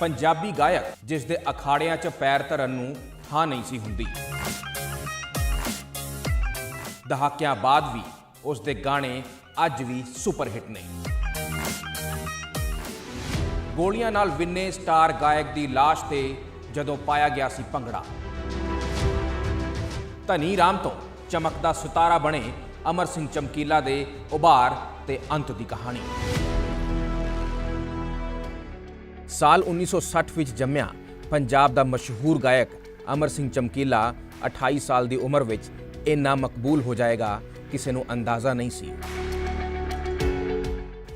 ਪੰਜਾਬੀ ਗਾਇਕ, ਜਿਸ ਦੇ ਅਖਾੜਿਆਂ 'ਚ ਪੈਰ ਧਰਨ ਨੂੰ ਥਾਂ ਨਹੀਂ ਸੀ ਹੁੰਦੀ। ਦਹਾਕਿਆਂ ਬਾਅਦ ਵੀ ਉਸ ਦੇ ਗਾਣੇ ਅੱਜ ਵੀ ਸੁਪਰ ਹਿੱਟ ਨੇ। ਗੋਲੀਆਂ ਨਾਲ ਵਿੰਨੇ ਸਟਾਰ ਗਾਇਕ ਦੀ ਲਾਸ਼ ਤੇ ਜਦੋਂ ਪਾਇਆ ਗਿਆ ਸੀ ਭੰਗੜਾ। ਧਨੀ ਰਾਮ ਤੋਂ ਚਮਕਦਾ ਸਿਤਾਰਾ ਬਣੇ ਅਮਰ ਸਿੰਘ ਚਮਕੀਲਾ ਦੇ ਉਭਾਰ ਤੇ ਅੰਤ ਦੀ ਕਹਾਣੀ। ਸਾਲ 1960 ਵਿੱਚ ਜੰਮਿਆ ਪੰਜਾਬ ਦਾ ਮਸ਼ਹੂਰ ਗਾਇਕ ਅਮਰ ਸਿੰਘ ਚਮਕੀਲਾ 28 ਸਾਲ ਦੀ ਉਮਰ ਵਿੱਚ ਇੰਨਾ ਮਕਬੂਲ ਹੋ ਜਾਏਗਾ ਕਿਸੇ ਨੂੰ ਅੰਦਾਜ਼ਾ ਨਹੀਂ ਸੀ।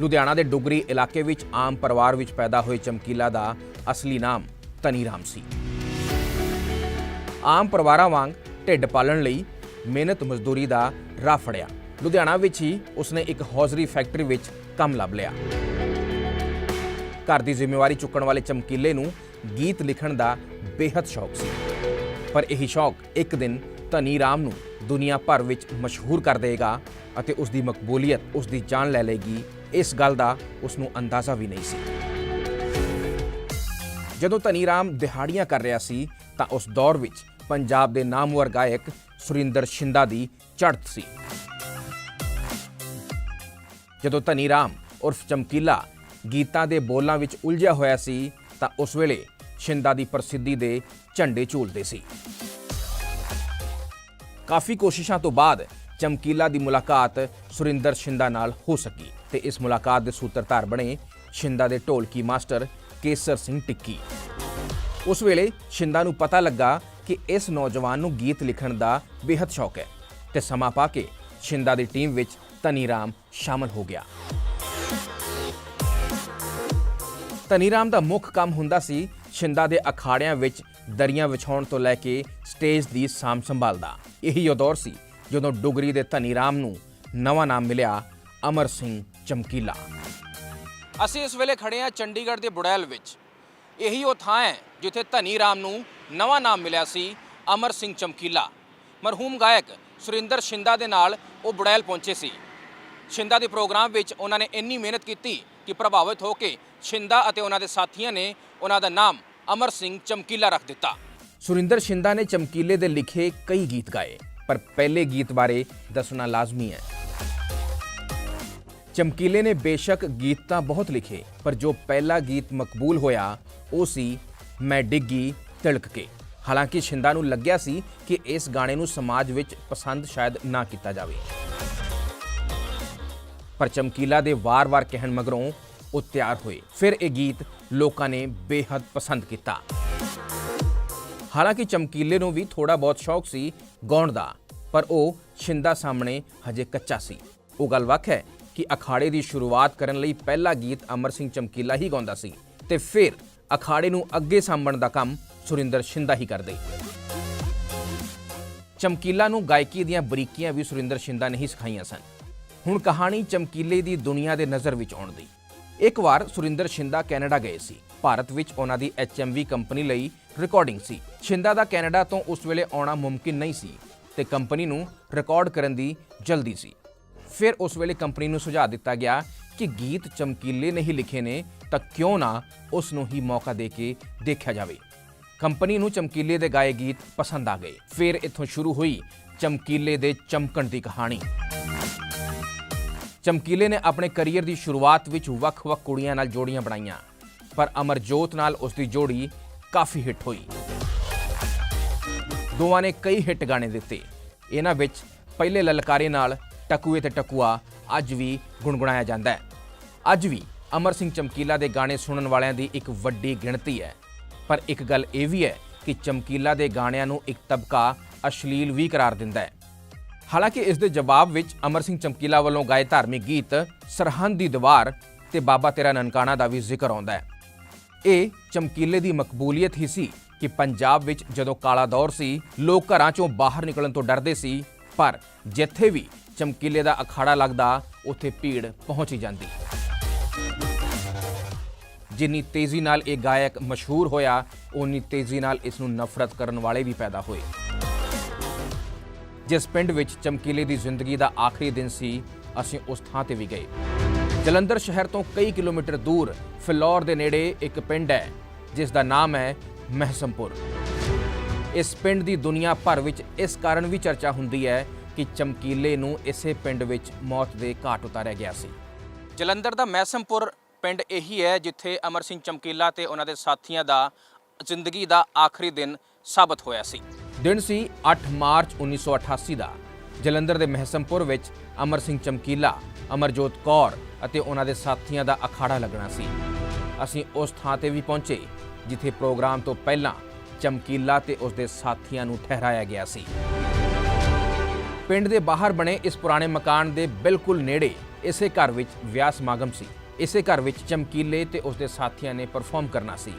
ਲੁਧਿਆਣਾ ਦੇ ਡੁਗਰੀ ਇਲਾਕੇ ਵਿੱਚ ਆਮ ਪਰਿਵਾਰ ਵਿੱਚ ਪੈਦਾ ਹੋਏ ਚਮਕੀਲਾ ਦਾ ਅਸਲੀ ਨਾਮ ਧਨੀ ਰਾਮ ਸੀ। ਆਮ ਪਰਿਵਾਰਾਂ ਵਾਂਗ ਢਿੱਡ ਪਾਲਣ ਲਈ ਮਿਹਨਤ ਮਜ਼ਦੂਰੀ ਦਾ ਰਾਹ ਫੜਿਆ। ਲੁਧਿਆਣਾ ਵਿੱਚ ਹੀ ਉਸਨੇ ਇੱਕ ਹੌਜ਼ਰੀ ਫੈਕਟਰੀ ਵਿੱਚ ਕੰਮ ਲੱਭ ਲਿਆ। ਘਰ ਦੀ ਜ਼ਿੰਮੇਵਾਰੀ ਚੁੱਕਣ ਵਾਲੇ ਚਮਕੀਲੇ ਨੂੰ ਗੀਤ ਲਿਖਣ ਦਾ ਬੇਹੱਦ ਸ਼ੌਕ ਸੀ। ਪਰ ਇਹੀ ਸ਼ੌਕ ਇੱਕ ਦਿਨ ਧਨੀ ਰਾਮ ਨੂੰ ਦੁਨੀਆ ਭਰ ਵਿੱਚ ਮਸ਼ਹੂਰ ਕਰ ਦੇਗਾ ਅਤੇ ਉਸ ਦੀ ਮਕਬੂਲੀਅਤ, ਉਸ ਦੀ ਜਾਨ ਲੈ ਲੇਗੀ ਇਸ ਗੱਲ ਦਾ ਉਸ ਨੂੰ ਅੰਦਾਜ਼ਾ ਵੀ ਨਹੀਂ ਸੀ। ਜਦੋਂ ਧਨੀ ਰਾਮ ਦਿਹਾੜੀਆਂ ਕਰ ਰਿਹਾ ਸੀ, ਤਾਂ ਉਸ ਦੌਰ ਵਿੱਚ ਪੰਜਾਬ ਦੇ ਨਾਮਵਰ ਗਾਇਕ ਸੁਰਿੰਦਰ ਸ਼ਿੰਦਾ ਦੀ ਚੜ੍ਹਤ ਸੀ। ਜਦੋਂ ਧਨੀ ਰਾਮ ਉਰਫ ਚਮਕੀਲਾ ਗੀਤਾਂ ਦੇ ਬੋਲਾਂ ਵਿੱਚ ਉਲਝਿਆ ਹੋਇਆ ਸੀ, ਤਾਂ ਉਸ ਵੇਲੇ ਸ਼ਿੰਦਾ ਦੀ ਪ੍ਰਸਿੱਧੀ ਦੇ ਝੰਡੇ ਝੂਲਦੇ ਸੀ। ਕਾਫੀ ਕੋਸ਼ਿਸ਼ਾਂ ਤੋਂ ਬਾਅਦ ਚਮਕੀਲਾ ਦੀ ਮੁਲਾਕਾਤ ਸੁਰਿੰਦਰ ਸ਼ਿੰਦਾ ਨਾਲ ਹੋ ਸਕੀ ਤੇ ਇਸ ਮੁਲਾਕਾਤ ਦੇ ਸੂਤਰਧਾਰ ਬਣੇ ਸ਼ਿੰਦਾ ਦੇ ਢੋਲਕੀ ਮਾਸਟਰ ਕੇਸਰ ਸਿੰਘ ਟਿੱਕੀ। ਉਸ ਵੇਲੇ ਸ਼ਿੰਦਾ ਨੂੰ ਪਤਾ ਲੱਗਾ ਕਿ ਇਸ ਨੌਜਵਾਨ ਨੂੰ ਗੀਤ ਲਿਖਣ ਦਾ ਬੇਹੱਦ ਸ਼ੌਕ ਹੈ ਤੇ ਸਮਾਂ ਪਾ ਕੇ ਸ਼ਿੰਦਾ ਦੀ ਟੀਮ ਵਿੱਚ ਧਨੀ ਰਾਮ ਸ਼ਾਮਲ ਹੋ ਗਿਆ। ਧਨੀ ਰਾਮ ਦਾ ਮੁੱਖ ਕੰਮ ਹੁੰਦਾ ਸੀ ਛਿੰਦਾ ਦੇ ਅਖਾੜਿਆਂ ਵਿੱਚ ਦਰੀਆਂ ਵਿਛਾਉਣ ਤੋਂ ਲੈ ਕੇ ਸਟੇਜ ਦੀ ਸਾਂਭ ਸੰਭਾਲ ਦਾ। ਇਹੀ ਉਹ ਦੌਰ ਸੀ ਜਦੋਂ ਡੁਗਰੀ ਦੇ ਧਨੀ ਰਾਮ ਨੂੰ ਨਵਾਂ ਨਾਮ ਮਿਲਿਆ ਅਮਰ ਸਿੰਘ ਚਮਕੀਲਾ। ਅਸੀਂ ਇਸ ਵੇਲੇ ਖੜੇ ਹਾਂ ਚੰਡੀਗੜ੍ਹ ਦੇ ਬੁੜੈਲ ਵਿੱਚ। ਇਹੀ ਉਹ ਥਾਂ ਹੈ ਜਿੱਥੇ ਧਨੀ ਰਾਮ ਨੂੰ ਨਵਾਂ ਨਾਮ ਮਿਲਿਆ ਸੀ ਅਮਰ ਸਿੰਘ ਚਮਕੀਲਾ। ਮਰਹੂਮ ਗਾਇਕ ਸੁਰਿੰਦਰ ਸ਼ਿੰਦਾ ਦੇ ਨਾਲ ਉਹ ਬੁੜੈਲ ਪਹੁੰਚੇ ਸੀ। ਛਿੰਦਾ ਦੇ ਪ੍ਰੋਗਰਾਮ ਵਿੱਚ ਉਹਨਾਂ ਨੇ ਇੰਨੀ ਮਿਹਨਤ ਕੀਤੀ ਕਿ ਪ੍ਰਭਾਵਿਤ ਹੋ ਕੇ ਛਿੰਦਾ ਅਤੇ ਉਹਨਾਂ ਦੇ ਸਾਥੀਆਂ ਨੇ ਉਹਨਾਂ ਦਾ ਨਾਮ ਅਮਰ ਸਿੰਘ ਚਮਕੀਲਾ ਰੱਖ ਦਿੱਤਾ। ਸੁਰਿੰਦਰ ਛਿੰਦਾ ਨੇ ਚਮਕੀਲੇ ਦੇ ਲਿਖੇ ਕਈ ਗੀਤ ਗਾਏ, ਪਰ ਪਹਿਲੇ ਗੀਤ ਬਾਰੇ ਦੱਸਣਾ ਲਾਜ਼ਮੀ ਹੈ। ਚਮਕੀਲੇ ਨੇ ਬੇਸ਼ੱਕ ਗੀਤ ਤਾਂ ਬਹੁਤ ਲਿਖੇ, ਪਰ ਜੋ ਪਹਿਲਾ ਗੀਤ ਮਕਬੂਲ ਹੋਇਆ, ਉਹ ਸੀ ਮੈਂ ਡਿੱਗੀ ਤਿਲਕ ਕੇ। ਹਾਲਾਂਕਿ ਛਿੰਦਾ ਨੂੰ ਲੱਗਿਆ ਸੀ ਕਿ ਇਸ ਗਾਣੇ ਨੂੰ ਸਮਾਜ ਵਿੱਚ ਪਸੰਦ ਸ਼ਾਇਦ ਨਾ ਕੀਤਾ ਜਾਵੇ। ਪਰ ਚਮਕੀਲਾ ਦੇ ਵਾਰ-ਵਾਰ ਕਹਿਣ ਮਗਰੋਂ ਉਹ ਤਿਆਰ ਹੋਏ। ਫਿਰ ਇਹ ਗੀਤ ਲੋਕਾਂ ਨੇ ਬੇਹੱਦ ਪਸੰਦ ਕੀਤਾ। ਹਾਲਾਂਕਿ ਚਮਕੀਲੇ ਨੂੰ ਵੀ ਥੋੜਾ ਬਹੁਤ ਸ਼ੌਕ ਸੀ ਗਾਉਣ ਦਾ, ਪਰ ਉਹ ਛਿੰਦਾ ਸਾਹਮਣੇ ਹਜੇ ਕੱਚਾ ਸੀ। ਉਹ ਗੱਲ ਵੱਖ ਹੈ ਕਿ ਅਖਾੜੇ ਦੀ ਸ਼ੁਰੂਆਤ ਕਰਨ ਲਈ ਪਹਿਲਾ ਗੀਤ ਅਮਰ ਸਿੰਘ ਚਮਕੀਲਾ ਹੀ ਗਾਉਂਦਾ ਸੀ ਤੇ ਫਿਰ ਅਖਾੜੇ ਨੂੰ ਅੱਗੇ ਸਾਂਭਣ ਦਾ ਕੰਮ ਸੁਰਿੰਦਰ ਸ਼ਿੰਦਾ ਹੀ ਕਰਦੇ। ਚਮਕੀਲਾ ਨੂੰ ਗਾਇਕੀ ਦੀਆਂ ਬਰੀਕੀਆਂ ਵੀ ਸੁਰਿੰਦਰ ਸ਼ਿੰਦਾ ਨੇ ਹੀ ਸਿਖਾਈਆਂ ਸਨ। ਹੁਣ ਕਹਾਣੀ ਚਮਕੀਲੇ ਦੀ ਦੁਨੀਆ ਦੇ ਨਜ਼ਰ ਵਿੱਚ ਆਉਣ ਦੀ। ਇੱਕ ਵਾਰ ਸੁਰਿੰਦਰ ਸ਼ਿੰਦਾ ਕੈਨੇਡਾ ਗਏ ਸੀ। ਭਾਰਤ ਵਿੱਚ ਉਹਨਾਂ ਦੀ HMV ਕੰਪਨੀ ਲਈ ਰਿਕਾਰਡਿੰਗ ਸੀ। ਸ਼ਿੰਦਾ ਦਾ ਕੈਨੇਡਾ ਤੋਂ ਉਸ ਵੇਲੇ ਆਉਣਾ ਮੁਮਕਿਨ ਨਹੀਂ ਸੀ ਤੇ ਕੰਪਨੀ ਨੂੰ ਰਿਕਾਰਡ ਕਰਨ ਦੀ ਜਲਦੀ ਸੀ। ਫਿਰ ਉਸ ਵੇਲੇ ਕੰਪਨੀ ਨੂੰ ਸੁਝਾਅ ਦਿੱਤਾ ਗਿਆ ਕਿ ਗੀਤ ਚਮਕੀਲੇ ਨੇ ਹੀ ਲਿਖੇ ਨੇ ਤਾਂ ਕਿਉਂ ਨਾ ਉਸ ਨੂੰ ਹੀ ਮੌਕਾ ਦੇ ਕੇ ਦੇਖਿਆ ਜਾਵੇ। ਕੰਪਨੀ ਨੂੰ ਚਮਕੀਲੇ ਦੇ ਗਾਏ ਗੀਤ ਪਸੰਦ ਆ ਗਏ। ਫਿਰ ਇੱਥੋਂ ਸ਼ੁਰੂ ਹੋਈ ਚਮਕੀਲੇ ਦੇ ਚਮਕਣ ਦੀ ਕਹਾਣੀ। ਚਮਕੀਲੇ ਨੇ ਆਪਣੇ ਕੈਰੀਅਰ ਦੀ ਸ਼ੁਰੂਆਤ ਵਿੱਚ ਵੱਖ-ਵੱਖ ਕੁੜੀਆਂ ਨਾਲ ਜੋੜੀਆਂ ਬਣਾਈਆਂ, ਪਰ ਅਮਰਜੋਤ ਨਾਲ ਉਸ ਦੀ ਜੋੜੀ ਕਾਫੀ ਹਿੱਟ ਹੋਈ। ਦੋਵਾਂ ਨੇ ਕਈ ਹਿੱਟ ਗਾਣੇ ਦਿੱਤੇ। ਇਹਨਾਂ ਵਿੱਚ ਪਹਿਲੇ ਲਲਕਾਰੇ ਨਾਲ ਟਕੂਏ ਤੇ ਟਕੂਆ ਅੱਜ ਵੀ ਗੁੰਗਣਾਇਆ ਜਾਂਦਾ ਹੈ। ਅੱਜ ਵੀ ਅਮਰ ਸਿੰਘ ਚਮਕੀਲਾ ਦੇ ਗਾਣੇ ਸੁਣਨ ਵਾਲਿਆਂ ਦੀ ਇੱਕ ਵੱਡੀ ਗਿਣਤੀ ਹੈ। ਪਰ ਇੱਕ ਗੱਲ ਇਹ ਵੀ ਹੈ ਕਿ ਚਮਕੀਲਾ ਦੇ ਗਾਣਿਆਂ ਨੂੰ ਇੱਕ ਤਬਕਾ ਅਸ਼ਲੀਲ ਵੀ ਕਰਾਰ ਦਿੰਦਾ ਹੈ। ਹਾਲਾਂਕਿ ਇਸ ਦੇ ਜਵਾਬ ਵਿੱਚ ਅਮਰ ਸਿੰਘ ਚਮਕੀਲਾ ਵੱਲੋਂ ਗਾਏ ਧਾਰਮਿਕ ਗੀਤ ਸਰਹੰਦ ਦੀ ਦੀਵਾਰ ਤੇ ਬਾਬਾ ਤੇਰਾ ਨਨਕਾਣਾ ਦਾ ਵੀ ਜ਼ਿਕਰ ਆਉਂਦਾ ਹੈ। ਇਹ ਚਮਕੀਲੇ ਦੀ ਮਕਬੂਲੀਅਤ ਹੀ ਸੀ ਕਿ ਪੰਜਾਬ ਵਿੱਚ ਜਦੋਂ ਕਾਲਾ ਦੌਰ ਸੀ, ਲੋਕ ਘਰਾਂ ਚੋਂ ਬਾਹਰ ਨਿਕਲਣ ਤੋਂ ਡਰਦੇ ਸੀ, ਪਰ ਜਿੱਥੇ ਵੀ ਚਮਕੀਲੇ ਦਾ ਅਖਾੜਾ ਲੱਗਦਾ, ਉੱਥੇ ਭੀੜ ਪਹੁੰਚ ਹੀ ਜਾਂਦੀ। ਜਿੰਨੀ ਤੇਜ਼ੀ ਨਾਲ ਇਹ ਗਾਇਕ ਮਸ਼ਹੂਰ ਹੋਇਆ ਉਨੀ ਤੇਜ਼ੀ ਨਾਲ ਇਸ ਨੂੰ ਨਫ਼ਰਤ ਕਰਨ ਵਾਲੇ ਵੀ ਪੈਦਾ ਹੋਏ। ਜਿਸ ਪਿੰਡ ਵਿੱਚ ਚਮਕੀਲੇ ਦੀ ਜ਼ਿੰਦਗੀ ਦਾ ਆਖਰੀ ਦਿਨ ਸੀ, ਅਸੀਂ ਉਸ ਥਾਂ ਤੇ ਵੀ ਗਏ। ਜਲੰਧਰ ਸ਼ਹਿਰ ਤੋਂ ਕਈ ਕਿਲੋਮੀਟਰ ਦੂਰ ਫਿਲੌਰ ਦੇ ਨੇੜੇ ਇੱਕ ਪਿੰਡ ਹੈ, ਜਿਸ ਦਾ ਨਾਮ ਹੈ ਮਹਿਸਮਪੁਰ। ਇਸ ਪਿੰਡ ਦੀ ਦੁਨੀਆ ਭਰ ਵਿੱਚ ਇਸ ਕਾਰਨ ਵੀ ਚਰਚਾ ਹੁੰਦੀ ਹੈ ਕਿ ਚਮਕੀਲੇ ਨੂੰ ਇਸੇ ਪਿੰਡ ਵਿੱਚ ਮੌਤ ਦੇ ਘਾਟ ਉਤਾਰਿਆ ਗਿਆ ਸੀ। ਜਲੰਧਰ ਦਾ ਮਹਿਸਮਪੁਰ ਪਿੰਡ ਇਹੀ ਹੈ, ਜਿੱਥੇ ਅਮਰ ਸਿੰਘ ਚਮਕੀਲਾ ਤੇ ਉਹਨਾਂ ਦੇ ਸਾਥੀਆਂ ਦਾ ਜ਼ਿੰਦਗੀ ਦਾ ਆਖਰੀ ਦਿਨ ਸਾਬਤ ਹੋਇਆ ਸੀ। ਦਿਨ ਸੀ 8 ਮਾਰਚ 1988 ਦਾ, ਜਲੰਧਰ ਦੇ ਮਹਿਸਮਪੁਰ ਵਿੱਚ ਅਮਰ ਸਿੰਘ ਚਮਕੀਲਾ, ਅਮਰਜੋਤ ਕੌਰ ਅਤੇ ਉਹਨਾਂ ਦੇ ਸਾਥੀਆਂ ਦਾ ਅਖਾੜਾ ਲੱਗਣਾ ਸੀ। ਅਸੀਂ ਉਸ ਥਾਂ ਤੇ ਵੀ ਪਹੁੰਚੇ, ਜਿੱਥੇ ਪ੍ਰੋਗਰਾਮ ਤੋਂ ਪਹਿਲਾਂ ਚਮਕੀਲਾ ਤੇ ਉਸ ਦੇ ਸਾਥੀਆਂ ਨੂੰ ਠਹਿਰਾਇਆ ਗਿਆ ਸੀ। ਪਿੰਡ ਦੇ ਬਾਹਰ ਬਣੇ ਇਸ ਪੁਰਾਣੇ ਮਕਾਨ ਦੇ ਬਿਲਕੁਲ ਨੇੜੇ ਇਸੇ ਘਰ ਵਿੱਚ ਵਿਆਹ ਸਮਾਗਮ ਸੀ। ਇਸੇ ਘਰ ਵਿੱਚ ਚਮਕੀਲੇ ਤੇ ਉਸ ਦੇ ਸਾਥੀਆਂ ਨੇ ਪਰਫਾਰਮ ਕਰਨਾ ਸੀ।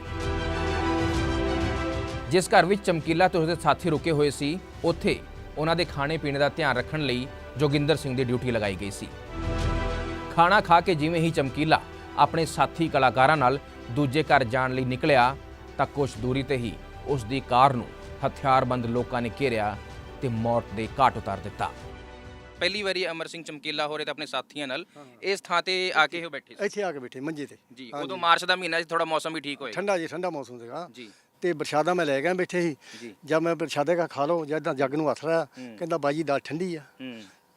ਜਿਸ ਘਰ ਵਿੱਚ ਚਮਕੀਲਾ ਤੇ ਉਸਦੇ ਸਾਥੀ ਰੁਕੇ ਹੋਏ ਸੀ ਉੱਥੇ ਉਹਨਾਂ ਦੇ ਖਾਣੇ ਪੀਣੇ ਦਾ ਧਿਆਨ ਰੱਖਣ ਲਈ ਜੋਗਿੰਦਰ ਸਿੰਘ ਦੀ ਡਿਊਟੀ ਲਗਾਈ ਗਈ ਸੀ। ਖਾਣਾ ਖਾ ਕੇ ਜਿਵੇਂ ਹੀ ਚਮਕੀਲਾ ਆਪਣੇ ਸਾਥੀ ਕਲਾਕਾਰਾਂ ਨਾਲ ਦੂਜੇ ਘਰ ਜਾਣ ਲਈ ਨਿਕਲਿਆ ਤਾਂ ਕੁਝ ਦੂਰੀ ਤੇ ਹੀ ਉਸ ਦੀ ਕਾਰ ਨੂੰ ਹਥਿਆਰਬੰਦ ਲੋਕਾਂ ਨੇ ਘੇਰਿਆ ਤੇ ਮੌਤ ਦੇ ਘਾਟ ਉਤਾਰ ਦਿੱਤਾ। ਪਹਿਲੀ ਵਾਰੀ ਅਮਰ ਸਿੰਘ ਚਮਕੀਲਾ ਹੋ ਰਹੇ ਤਾਂ ਆਪਣੇ ਸਾਥੀਆਂ ਨਾਲ ਇਸ ਥਾਂ ਤੇ ਆ ਕੇ ਉਹ ਬੈਠੇ ਇੱਥੇ ਆ ਕੇ ਬੈਠੇ ਮੰਜੇ ਤੇ। ਜੀ ਉਦੋਂ ਮਾਰਚ ਦਾ ਮਹੀਨਾ ਸੀ ਥੋੜਾ ਮੌਸਮ ਵੀ ਠੀਕ ਹੋਇਆ ਠੰਡਾ ਜੀ ਠੰਡਾ ਮੌਸਮ ਸੀਗਾ। ਜੀ। ਤੇ ਪ੍ਰਸ਼ਾਦਾ ਮੈਂ ਲੈ ਗਿਆ ਬੈਠੇ ਸੀ। ਜਦ ਮੈਂ ਪ੍ਰਸ਼ਾਦੇ ਕਾ ਖਾ ਲਓ ਜਦ ਜੱਗ ਨੂੰ ਹੱਥ ਲਾਇਆ ਕਹਿੰਦਾ ਬਾਜੀ ਦਾਲ ਠੰਡੀ ਆ।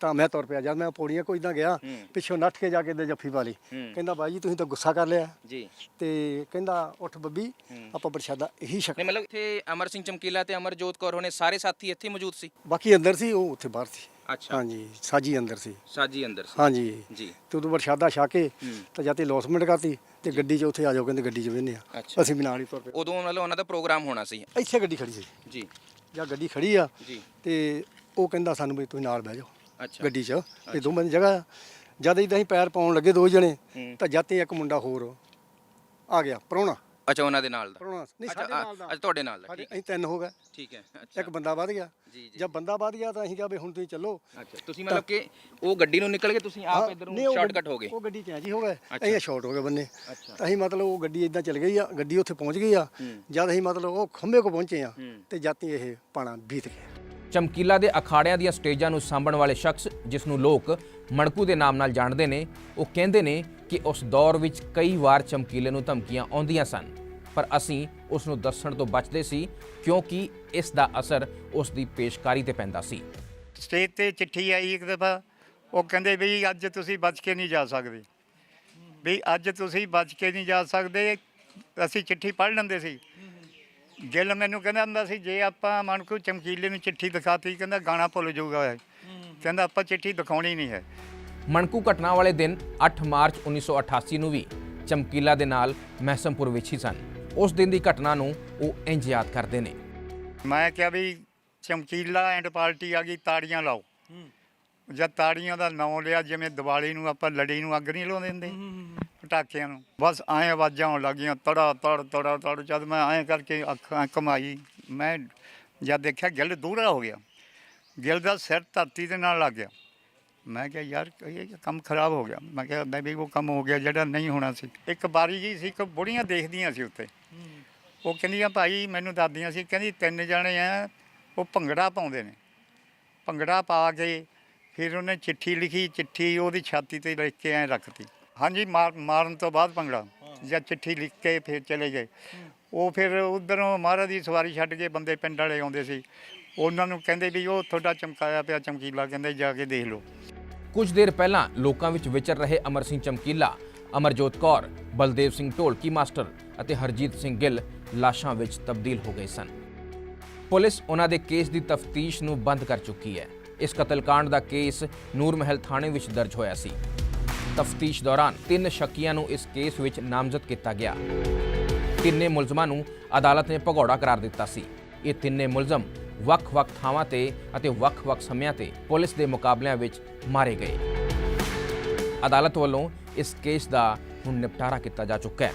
ਤਾਂ ਮੈਂ ਤੁਰ ਪਿਆ। ਜਦ ਮੈਂ ਪੌੜੀਆਂ ਕੋਈ ਇਦਾਂ ਗਿਆ। ਪਿੱਛੋਂ ਨੱਠ ਕੇ ਜਾ ਕੇ ਤੇ ਜੱਫੀ ਹੂੰ। ਕਹਿੰਦਾ ਬਾਜੀ ਤੁਸੀਂ ਤਾਂ ਗੁੱਸਾ ਕਰ ਲਿਆ। ਜੀ। ਤੇ ਕਹਿੰਦਾ ਉੱਠ ਬੱਬੀ। ਆਪਾਂ ਪ੍ਰਸ਼ਾਦਾ ਇਹੀ ਨਹੀਂ ਮਤਲਬ ਇੱਥੇ ਅਮਰ ਸਿੰਘ ਚਮਕੀਲਾ ਤੇ ਅਮਰਜੋਤ ਕੌਰ ਹੋਣੇ ਸਾਰੇ ਸਾਥੀ ਇੱਥੇ ਮੌਜੂਦ ਸੀ? ਬਾਕੀ ਅੰਦਰ ਸੀ ਉਹ ਉੱਥੇ ਬਾਹਰ ਸੀ। ਅੱਛਾ। ਹਾਂਜੀ ਸਾਜੀ ਅੰਦਰ ਸੀ। ਸਾਜੀ ਅੰਦਰ ਸੀ। ਹਾਂਜੀ। ਜੀ। ਤੇ ਉਦੋਂ ਪ੍ਰਸ਼ਾਦਾ ਛਾ ਕੇ ਹੂੰ। ਤਾਂ ਜਾਤੇ ਲੌਸਮੈਂਟ ਕਰਤੀ ਤੇ ਗੱਡੀ 'ਚ ਉੱਥੇ ਆ ਜਾਓ ਕਹਿੰਦੇ ਗੱਡੀ 'ਚ ਬਹਿੰਦੇ ਆ। ਅੱਛਾ। ਅਸੀਂ ਵੀ ਨਾਲ ਹੀ ਤੁਰ ਪਏ। ਉਦੋਂ ਮਤਲਬ ਉਹਨਾਂ ਦਾ ਪ੍ਰੋਗਰਾਮ ਹੋਣਾ ਸੀ। ਇੱਥੇ ਗੱਡੀ ਖੜੀ ਸੀ। ਜੀ। ਜਾਂ ਗੱਡੀ ਖੜੀ ਆ ਜੀ। ਤੇ ਉਹ ਕਹਿੰਦਾ ਸਾਨੂੰ ਵੀ ਤੁਸੀਂ ਨਾਲ ਬਹਿ ਜਾਓ ਅੱਛਾ। ਗੱਡੀ 'ਚ ਦੋ ਬੰਦੇ ਜਗ੍ਹਾ ਆ। ਜਦ ਇਦਾਂ ਹੀ ਪੈਰ ਪਾਉਣ ਲੱਗੇ ਦੋ ਜਣੇ ਹੂੰ। ਤਾਂ ਜਾਤੇ ਇੱਕ ਮੁੰਡਾ ਹੋਰ ਆ ਗਿਆ ਪ੍ਰਾਹੁਣਾ ਅੱਛਾ ਉਹਨਾਂ ਦੇ ਨਾਲ ਦਾ। ਨਹੀਂ ਅੱਛਾ ਸਾਡੇ ਨਾਲ ਦਾ। ਅੱਛਾ ਤੁਹਾਡੇ ਨਾਲ ਦਾ ਸਾਡੇ ਠੀਕ ਅਸੀਂ ਤਿੰਨ ਹੋ ਗਏ। ਠੀਕ ਹੈ ਅੱਛਾ। ਇੱਕ ਬੰਦਾ ਵੱਧ ਗਿਆ। ਜੀ ਜੀ। ਜਦ ਬੰਦਾ ਵੱਧ ਗਿਆ ਤਾਂ ਅਸੀਂ ਕਿਹਾ ਵੀ ਹੁਣ ਤੁਸੀਂ ਚੱਲੋ। ਅੱਛਾ ਤੁਸੀਂ ਮਤਲਬ ਕਿ ਉਹ ਗੱਡੀ ਨੂੰ ਨਿਕਲ ਕੇ ਤੁਸੀਂ ਆਪ ਹਾਂ, ਇਧਰ ਨਹੀਂ, ਨੂੰ ਉਹ ਸ਼ਾਰਟਕਟ ਗੱਡੀ- ਹੋ ਗਏ। ਉਹ ਗੱਡੀ ਚ ਜੀ ਹੋ ਗਏ। ਅਸੀਂ ਸ਼ਾਰਟ ਹੋ ਗਏ ਬੰਨੇ। ਅੱਛਾ। ਤਾਂ ਅਸੀਂ ਮਤਲਬ ਉਹ ਗੱਡੀ ਇਦਾਂ ਚੱਲ ਗਈ ਆ ਗੱਡੀ ਉੱਥੇ ਪਹੁੰਚ ਗਈ ਆ। ਹੂੰ। ਜਦ ਅਸੀਂ ਮਤਲਬ ਉਹ ਖੰਭੇ ਕੋ ਪਹੁੰਚੇ ਆ ਹੂੰ। ਤੇ ਜਾਤੀ ਇਹ ਪਾਣਾ ਬੀਤ ਗਿਆ। ਚਮਕੀਲਾ ਦੇ ਅਖਾੜਿਆਂ ਦੀਆਂ ਸਟੇਜਾਂ ਨੂੰ ਸਾਂਭਣ ਵਾਲੇ ਸ਼ਖਸ ਜਿਸ ਨੂੰ ਲੋਕ ਮਣਕੂ ਦੇ ਨਾਮ ਨਾਲ ਜਾਣਦੇ ਨੇ, ਉਹ ਕਹਿੰਦੇ ਨੇ ਕਿ ਉਸ ਦੌਰ ਵਿੱਚ ਕਈ ਵਾਰ ਚਮਕੀਲੇ ਨੂੰ ਧਮਕੀਆਂ ਆਉਂਦੀਆਂ ਸਨ। ਪਰ ਅਸੀਂ ਉਸ ਨੂੰ ਦੱਸਣ ਤੋਂ ਬਚਦੇ ਸੀ, ਕਿਉਂਕਿ ਇਸ ਦਾ ਅਸਰ ਉਸ ਦੀ ਪੇਸ਼ਕਾਰੀ ਤੇ ਪੈਂਦਾ ਸੀ। ਸਟੇਜ ਤੇ ਚਿੱਠੀ ਆਈ ਇੱਕ ਦਫਾ, ਉਹ ਕਹਿੰਦੇ ਵੀ ਅੱਜ ਤੁਸੀਂ ਬਚ ਕੇ ਨਹੀਂ ਜਾ ਸਕਦੇ। ਵੀ ਅੱਜ ਤੁਸੀਂ ਬਚ ਕੇ ਨਹੀਂ ਜਾ ਸਕਦੇ, ਅਸੀਂ ਚਿੱਠੀ ਪੜ੍ਹ ਲੈਂਦੇ ਸੀ। ਗਿੱਲ ਮੈਨੂੰ ਕਹਿੰਦਾ ਹੁੰਦਾ ਸੀ, ਜੇ ਆਪਾਂ ਮਨਕੂ ਚਮਕੀਲੇ ਨੂੰ ਚਿੱਠੀ ਦਿਖਾਤੀ ਕਹਿੰਦਾ ਗਾਣਾ ਭੁੱਲ ਜਾਊਗਾ। ਇਹ ਕਹਿੰਦਾ ਆਪਾਂ ਚਿੱਠੀ ਦਿਖਾਉਣੀ ਨਹੀਂ ਹੈ। ਮਣਕੂ ਘਟਨਾ ਵਾਲੇ ਦਿਨ 8 ਮਾਰਚ 1988 ਨੂੰ ਵੀ ਚਮਕੀਲਾ ਦੇ ਨਾਲ ਮਹਿਸਮਪੁਰ ਵਿੱਚ ਹੀ ਸਨ। ਉਸ ਦਿਨ ਦੀ ਘਟਨਾ ਨੂੰ ਉਹ ਇੰਜ ਯਾਦ ਕਰਦੇ ਨੇ। ਮੈਂ ਕਿਹਾ ਵੀ ਚਮਕੀਲਾ ਐਂਡ ਪਾਰਟੀ ਆ ਗਈ ਤਾੜੀਆਂ ਲਾਓ। ਜਦ ਤਾੜੀਆਂ ਦਾ ਨਾਂ ਲਿਆ ਜਿਵੇਂ ਦੀਵਾਲੀ ਨੂੰ ਆਪਾਂ ਲੜੀ ਨੂੰ ਅੱਗ ਨਹੀਂ ਲਾਉਂਦੇ ਹੁੰਦੇ ਪਟਾਕਿਆਂ ਨੂੰ। ਬਸ ਐਂ ਆਵਾਜ਼ਾਂ ਆਉਣ ਲੱਗੀਆਂ ਤੜਾ ਤੜ ਤੜਾ ਤੜ ਜਦ ਮੈਂ ਐਂ ਕਰਕੇ ਅੱਖਾਂ ਕਮਾਈ ਮੈਂ ਜਦ ਦੇਖਿਆ ਗਿੱਲ ਦੂਰਾ ਹੋ ਗਿਆ। ਗਿੱਲ ਦਾ ਸਿਰ ਧਰਤੀ ਦੇ ਨਾਲ ਲੱਗ ਗਿਆ। ਮੈਂ ਕਿਹਾ, ਯਾਰ, ਇਹ ਕੰਮ ਖਰਾਬ ਹੋ ਗਿਆ। ਮੈਂ ਕਿਹਾ ਮੈਂ ਵੀ ਉਹ ਕੰਮ ਹੋ ਗਿਆ ਜਿਹੜਾ ਨਹੀਂ ਹੋਣਾ ਸੀ। ਇੱਕ ਬਾਰੀ ਜੀ ਸੀ, ਇੱਕ ਬੁੜੀਆਂ ਦੇਖਦੀਆਂ ਸੀ ਉੱਤੇ ਉਹ ਕਹਿੰਦੀਆਂ, ਭਾਈ, ਮੈਨੂੰ ਦੱਸਦੀਆਂ ਸੀ, ਕਹਿੰਦੀ, ਤਿੰਨ ਜਣੇ ਆ, ਉਹ ਭੰਗੜਾ ਪਾਉਂਦੇ ਨੇ। ਭੰਗੜਾ ਪਾ ਕੇ ਫਿਰ ਉਹਨੇ ਚਿੱਠੀ ਲਿਖੀ, ਚਿੱਠੀ ਉਹਦੀ ਛਾਤੀ ਤੇ ਲਿਖ ਕੇ ਐ ਰੱਖਤੀ। ਹਾਂਜੀ, ਮਾਰ- ਮਾਰਨ ਤੋਂ ਬਾਅਦ ਭੰਗੜਾ। ਜਾਂ ਚਿੱਠੀ ਲਿਖ ਕੇ ਫਿਰ ਚਲੇ ਗਏ। ਉਹ ਫਿਰ ਉਧਰੋਂ ਮਹਾਰਾਜ ਦੀ ਸਵਾਰੀ ਛੱਡ ਕੇ ਬੰਦੇ ਪਿੰਡ ਵਾਲੇ ਆਉਂਦੇ ਸੀ। ਉਹਨਾਂ ਨੂੰ ਕਹਿੰਦੇ ਵੀ ਉਹ ਤੁਹਾਡਾ ਚਮਕਾਇਆ ਪਿਆ ਚਮਕੀਲਾ, ਕਹਿੰਦੇ ਜਾ ਕੇ ਦੇਖ ਲਓ। ਕੁਝ ਦੇਰ ਪਹਿਲਾਂ ਲੋਕਾਂ ਵਿੱਚ ਵਿਚਰ ਰਹੇ ਅਮਰ ਸਿੰਘ ਚਮਕੀਲਾ, ਅਮਰਜੋਤ ਕੌਰ, ਬਲਦੇਵ ਸਿੰਘ ਢੋਲਕੀ ਮਾਸਟਰ ਅਤੇ ਹਰਜੀਤ ਸਿੰਘ ਗਿੱਲ ਲਾਸ਼ਾਂ ਵਿੱਚ ਤਬਦੀਲ ਹੋ ਗਏ ਸਨ। ਪੁਲਿਸ ਉਹਨਾਂ ਦੇ ਕੇਸ ਦੀ ਤਫਤੀਸ਼ ਨੂੰ ਬੰਦ ਕਰ ਚੁੱਕੀ ਹੈ। ਇਸ ਕਤਲकांड ਦਾ ਕੇਸ ਨੂਰ ਮਹਿਲ ਥਾਣੇ ਵਿੱਚ ਦਰਜ ਹੋਇਆ ਸੀ। ਤਫਤੀਸ਼ ਦੌਰਾਨ ਤਿੰਨ ਸ਼ੱਕੀਆਂ ਨੂੰ ਇਸ ਕੇਸ ਵਿੱਚ ਨਾਮਜ਼ਦ ਕੀਤਾ ਗਿਆ। ਤਿੰਨੇ ਮੁਲਜ਼ਮਾਂ ਨੂੰ ਅਦਾਲਤ ਨੇ ਭਗੌੜਾ ਕਰਾਰ ਦਿੱਤਾ ਸੀ। ਇਹ ਤਿੰਨੇ ਮੁਲਜ਼ਮ ਵੱਖ-ਵੱਖ ਥਾਵਾਂ ਤੇ ਅਤੇ ਵੱਖ-ਵੱਖ ਸਮਿਆਂ ਤੇ ਪੁਲਿਸ ਦੇ ਮੁਕਾਬਲਿਆਂ ਵਿੱਚ ਮਾਰੇ ਗਏ। ਅਦਾਲਤ ਵੱਲੋਂ ਇਸ ਕੇਸ ਦਾ ਹੁਣ ਨਿਪਟਾਰਾ ਕੀਤਾ ਜਾ ਚੁੱਕਾ ਹੈ।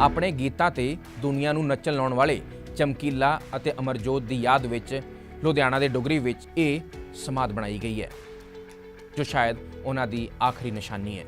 ਆਪਣੇ ਗੀਤਾਂ ਤੇ ਦੁਨੀਆ ਨੂੰ ਨੱਚਣ ਲਾਉਣ ਵਾਲੇ ਚਮਕੀਲਾ ਅਤੇ ਅਮਰਜੋਤ ਦੀ ਯਾਦ ਵਿੱਚ ਲੁਧਿਆਣਾ ਦੇ ਡੁਗਰੀ ਵਿੱਚ ਇਹ ਸਮਾਧ ਬਣਾਈ ਗਈ ਹੈ, ਜੋ ਸ਼ਾਇਦ ਉਹਨਾਂ ਦੀ ਆਖਰੀ ਨਿਸ਼ਾਨੀ ਹੈ।